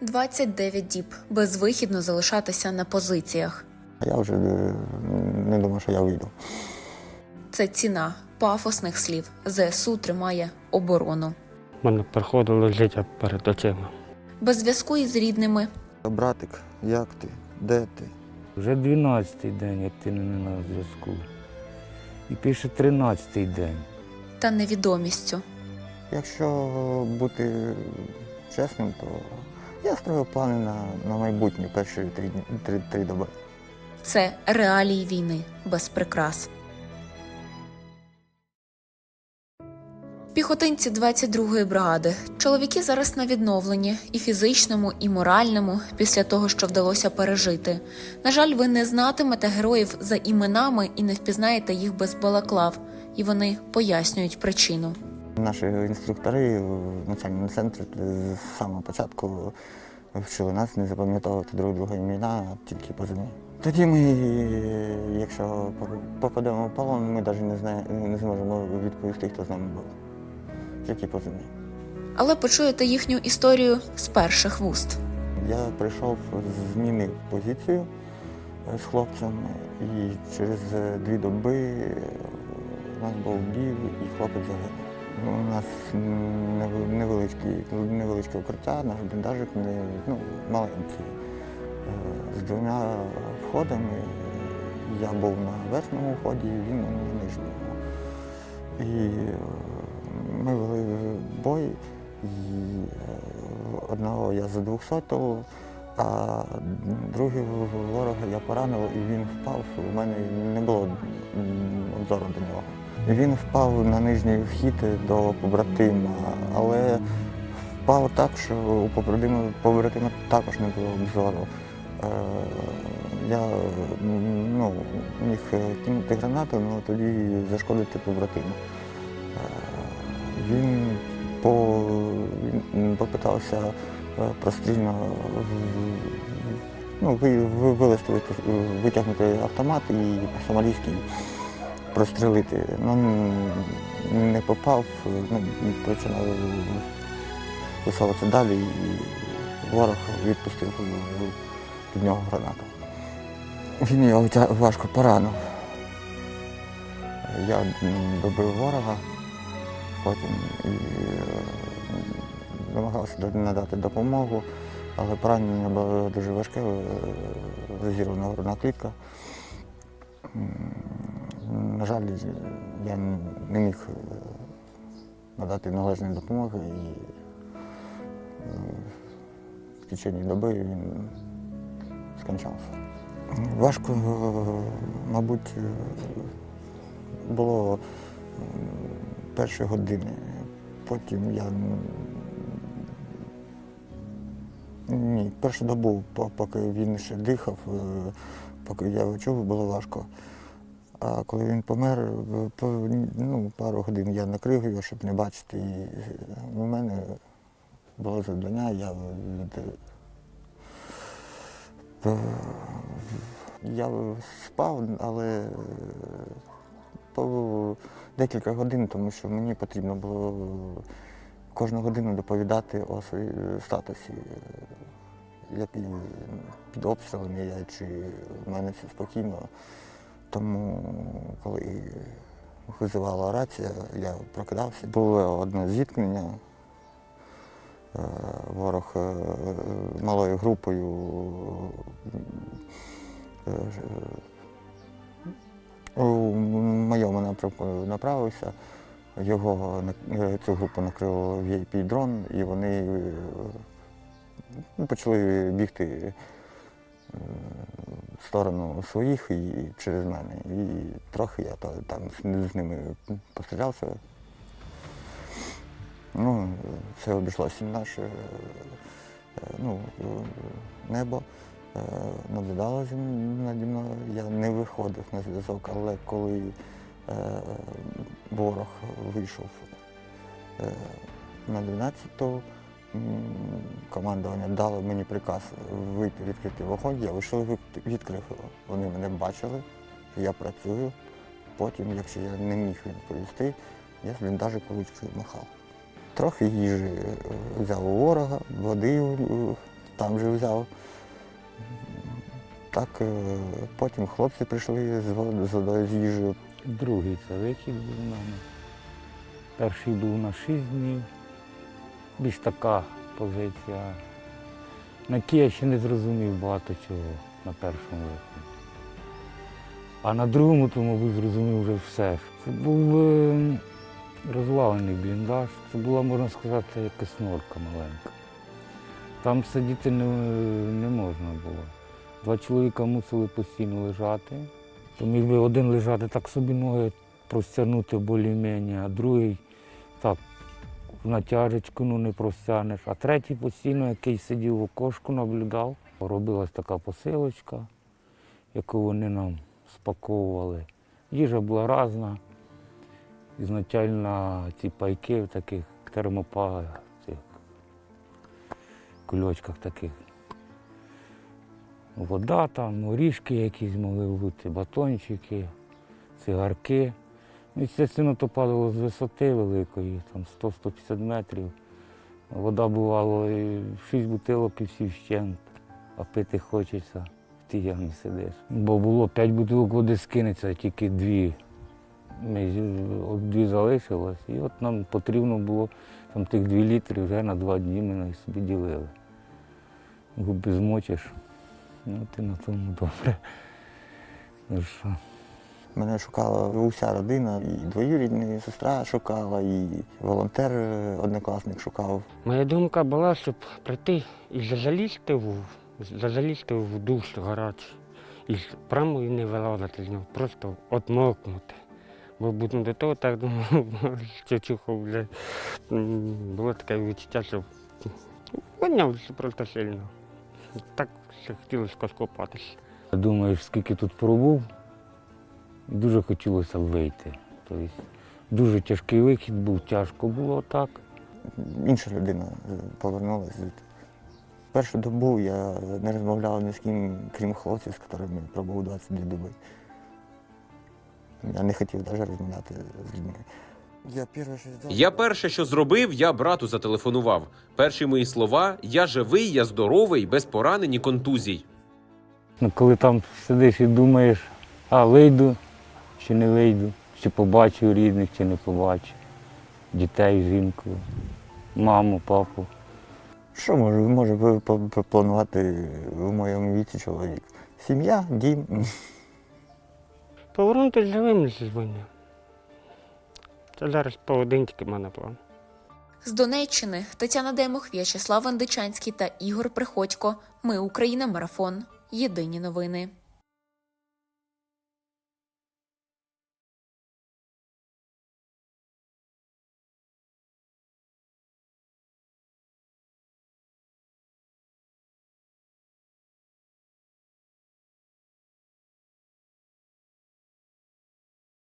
29 діб безвихідно залишатися на позиціях. А Я вже не думав, що я вийду. Це ціна пафосних слів. ЗСУ тримає оборону. У мене приходило життя перед очима. Без зв'язку із рідними, Братик, як ти? Де ти? Вже 12-й день, як ти не на зв'язку. І пише 13-й день. та невідомістю. Якщо бути чесним, то я строїв плани на, на майбутнє перші три, три, три доби. Це реалії війни без прикрас. Піхотинці 22-ї бригади. Чоловіки зараз на відновленні і фізичному, і моральному після того, що вдалося пережити. На жаль, ви не знатимете героїв за іменами і не впізнаєте їх без балаклав, і вони пояснюють причину. Наші інструктори в навчальному центрі з самого початку вчили нас не запам'ятовувати друг друга імена, а тільки позивні. Тоді ми, якщо попадемо в полон, ми навіть не, знає, не зможемо відповісти, хто з нами був. Тільки позивні. Але почуєте їхню історію з перших вуст. Я прийшов, змінив позицію е, з хлопцем, і через дві доби у нас був бій, і хлопець загинув. Ну, У нас нев- невеличкий, невеличке укриття, наш бліндажик ну, маленький. Е, З двома входами. Я був на верхньому вході, він на нижньому. І е, ми вели бой, і е, одного я за 200 а другий ворога я поранив і він впав. У мене не було обзору до нього. Він впав на нижній вхід до побратима, але впав так, що у побратима, побратима також не було обзору. Е, Я ну, міг кинути гранату, але тоді зашкодити побратиму. Е, Він по, він попитався прострільно ну, ви- ви- вилезти, витягнути автомат і по-сомалійськи прострелити. Ну, не попав, ну, починав висовуватися далі і ворог відпустив під нього гранату. Він його важко поранив. Я добив ворога, потім і е, намагався надати допомогу, але поранення було дуже важке, е, розірвана грудна клітка. На жаль, я не міг е, надати належної допомоги і е, в течение доби він скончався. Важко, е, мабуть, е, було перші години. Потім я ні, першу добу, поки він ще дихав, е, поки я його чув, було важко. А коли він помер, е, ну, пару годин я накрив його, щоб не бачити. І е, у мене було завдання, я я спав, але по декілька годин, тому що мені потрібно було кожну годину доповідати о своїй статусі, е, як і під обстрілами я, чи в мене все спокійно. Тому коли визивала рація, я прокидався. Було одне зіткнення. Е, Ворог е, малою групою е, у моєму напрямку направився. Його е, цю групу накрив VIP-дрон, і вони е, ну, почали бігти е, в сторону своїх і через мене. І трохи я там з ними пострілявся. Ну, це обійшлося наше ну, небо. Наблюдало зі наді мною. Я не виходив на зв'язок, але коли ворог вийшов е, на 12-ту, командування дало мені приказ вийти відкрити вогонь, я вийшов відкрив його. Вони мене бачили, що я працюю. Потім, якщо я не міг відповісти, я з бліндажик ручкою махав. Трохи їжі е, взяв у ворога, води е, там же взяв. Так, е, потім хлопці прийшли з водою з їжею. Другий це вихід був в мене. Перший був на 6 днів. Більш така позиція. На я ще не зрозумів багато чого на першому виході. А на другому, то, мабуть, зрозумів вже все. Це був е, розвалений бліндаж. Це була, можна сказати, якась норка маленька. Там сидіти не, не можна було. Два чоловіка мусили постійно лежати. То міг би один лежати так собі ноги простягнути більш-менш, а другий так в натяжечку ну, не простягнеш. А третій постійно, який сидів в окошку, наблюдав. Робилась така посилочка, яку вони нам спаковували. Їжа була різна. Ізначально ці пайки в таких термопа, цих кульочках таких. Вода там, орішки якісь могли бути, батончики, цигарки. Ну, Звісно, то падало з висоти великої, там 100-150 метрів. Вода бувала і 6 бутилок і всі вщент, а пити хочеться, в тій ямі сидиш. Бо було 5 бутилок води скинеться, а тільки дві. Ми, дві залишилось. І от нам потрібно було там тих 2 літри вже на 2 дні ми собі ділили. Губи змочиш. Ну, ти на тому добре. Ну що? Мене шукала уся родина, і двоюрідна сестра шукала, і волонтер е, однокласник шукав. Моя думка була, щоб прийти і залізти в, залізти в душ гарячий. І прямо і не вилазити з нього, просто отмокнути. Бо будемо до того так думав, що чухав, Було таке відчуття, що винявся просто сильно. Так хотілося скопатися. Думаєш, скільки тут пробув, дуже хотілося б вийти. Тобто, дуже тяжкий вихід був, тяжко було так. Інша людина повернулася звідти. Першу добу я не розмовляв ні з ким, крім хлопців, з якими пробув 22 доби. Я не хотів навіть розмовляти з людьми. Я перше, що зробив- Я перше, що зробив, я брату зателефонував. Перші мої слова: я живий, я здоровий, без поранень і контузій. Ну, коли там сидиш і думаєш, а вийду чи не вийду, чи побачу рідних, чи не побачу. Дітей, жінку, маму, папу. Що може, може планувати в моєму віці чоловік? Сім'я, дім. Повернутися живим зі війни. Це зараз поодинки в мене план. З Донеччини Тетяна Демох, В'ячеслав Вендичанський та Ігор Приходько. Ми Україна. Марафон. Єдині новини.